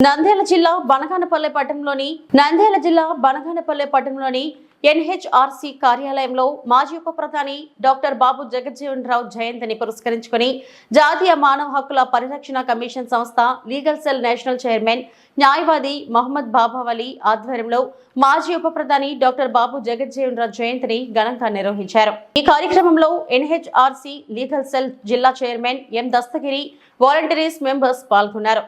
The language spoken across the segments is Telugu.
నంద్యాల జిల్లా బనగానపల్లె పట్టణంలోని నంద్యాల జిల్లా బనగానపల్లె పట్టణంలోని ఎన్హెచ్ఆర్సీ కార్యాలయంలో మాజీ ఉప ప్రధాని డాక్టర్ బాబు జగజ్జీవన్ రావు జయంతిని పురస్కరించుకుని జాతీయ మానవ హక్కుల పరిరక్షణ కమిషన్ సంస్థ లీగల్ సెల్ నేషనల్ చైర్మన్ న్యాయవాది మహమ్మద్ బాబావలి ఆధ్వర్యంలో మాజీ ఉప ప్రధాని డాక్టర్ బాబు జగజ్జీవన్ రావు జయంతిని ఘనంగా నిర్వహించారు. ఈ కార్యక్రమంలో ఎన్హెచ్ఆర్సీ లీగల్ సెల్ జిల్లా chairman M Dastagiri volunteers members పాల్గొన్నారు.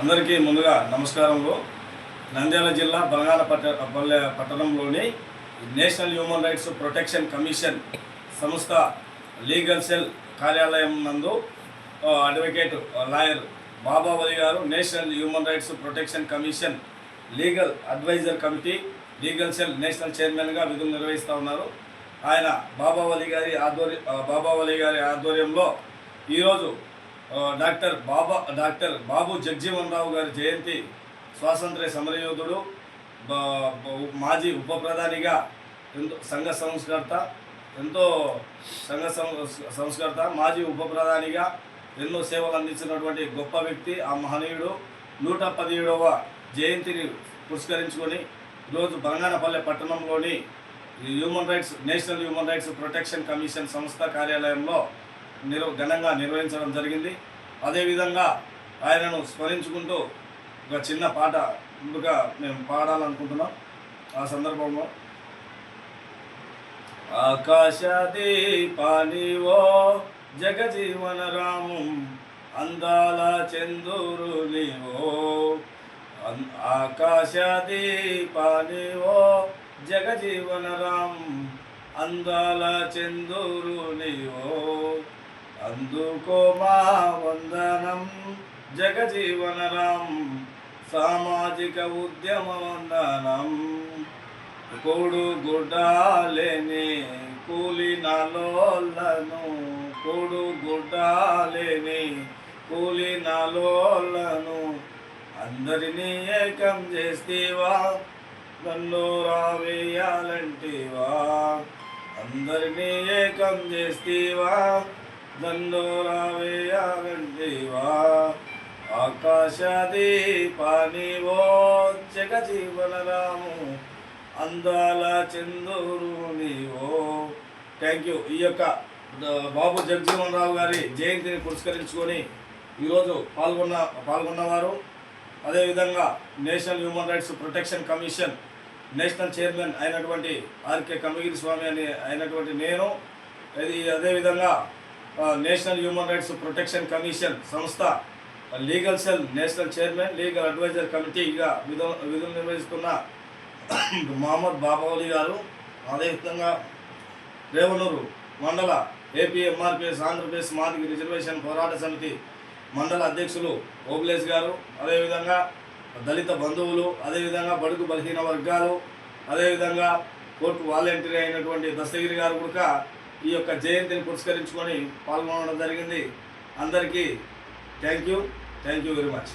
అందరికీ ముందుగా నమస్కారములు. నంద్యాల జిల్లా బంగాళ పట్ట పల్లె పట్టణంలోని national human rights protection commission సంస్థ లీగల్ సెల్ కార్యాలయం నందు అడ్వకేట్ లాయర్ బాబావలి గారు national human rights protection commission legal adviser committee legal cell national చైర్మన్గా విధులు నిర్వహిస్తూ ఉన్నారు. ఆయన బాబావలి గారి ఆధ్వర్య బాబావలి గారి ఆధ్వర్యంలో ఈరోజు డాక్టర్ బాబా డాక్టర్ బాబు జగ్జీవన్ రావు గారి జయంతి స్వాతంత్ర్య సమరయోధుడు మాజీ ఉప ప్రధానిగా ఎంతో సంఘ సంస్కర్త ఎంతో సంఘ సం- సంస్కర్త మాజీ ఉప ప్రధానిగా ఎన్నో సేవలు అందించినటువంటి గొప్ప వ్యక్తి ఆ మహనీయుడు నూట పదిహేడవ జయంతిని పురస్కరించుకొని ఈరోజు బంగానపల్లె పట్టణంలోని ఈ human rights national human rights protection commission సంస్థ కార్యాలయంలో నిర్వ ఘనంగా నిర్వహించడం జరిగింది. అదేవిధంగా ఆయనను స్మరించుకుంటూ ఒక చిన్న పాట ముందుగా మేము పాడాలనుకుంటున్నాం. ఆ సందర్భంలో ఆకాశ ఓ జగజీవన రాము అందాల చందూరు నీవో. అన్- ఆకాశ ఓ జగజీవన రామ్ అందాల చందూరు నీవో. అందుకో మా వందనం సామాజిక ఉద్యమ వందనం కోడు గుడ్డాలేని కూలినాలోలను కోడు గుడ్డాలేని కూలినాలోలను అందరినీ ఏకం చేస్తేవా నన్ను రావేయాలంటేవా? అందరినీ ఏకం చేస్తేవా? దండోరావేయాగండివా రావేయాలంటేవా ఆకాశ దీపానివో అందాల చందూరు నీవో థ్యాంక్ యూ ఈ యొక్క బాబు జగజీవన్ రావు గారి జయంతిని పురస్కరించుకొని ఈరోజు పాల్గొన్న పాల్గొన్నవారు. అదేవిధంగా national human rights protection commission national chairman అయినటువంటి ఆర్కే కమగిరి స్వామి అని అయినటువంటి నేను. ఇది అదేవిధంగా national human rights protection commission సంస్థ legal cell national chairman legal adviser కమిటీగా విధు విధులు నిర్వహిస్తున్న మహమ్మద్ బాబావలి గారు అదేవిధంగా రేవనూరు మండల ఏపీఎంఆర్పిఎస్ ఆంధ్రప్రదేశ్ మాదిరి రిజర్వేషన్ పోరాట సమితి మండల అధ్యక్షులు ఓబులేష్ గారు అదేవిధంగా దళిత బంధువులు అదేవిధంగా బడుగు బలహీన వర్గాలు అదేవిధంగా కోర్టు వాలంటీర్ అయినటువంటి దస్తగిరి గారు కూడా ఈ యొక్క జయంతిని పురస్కరించుకొని పాల్గొనడం జరిగింది. అందరికీ thank you thank you very much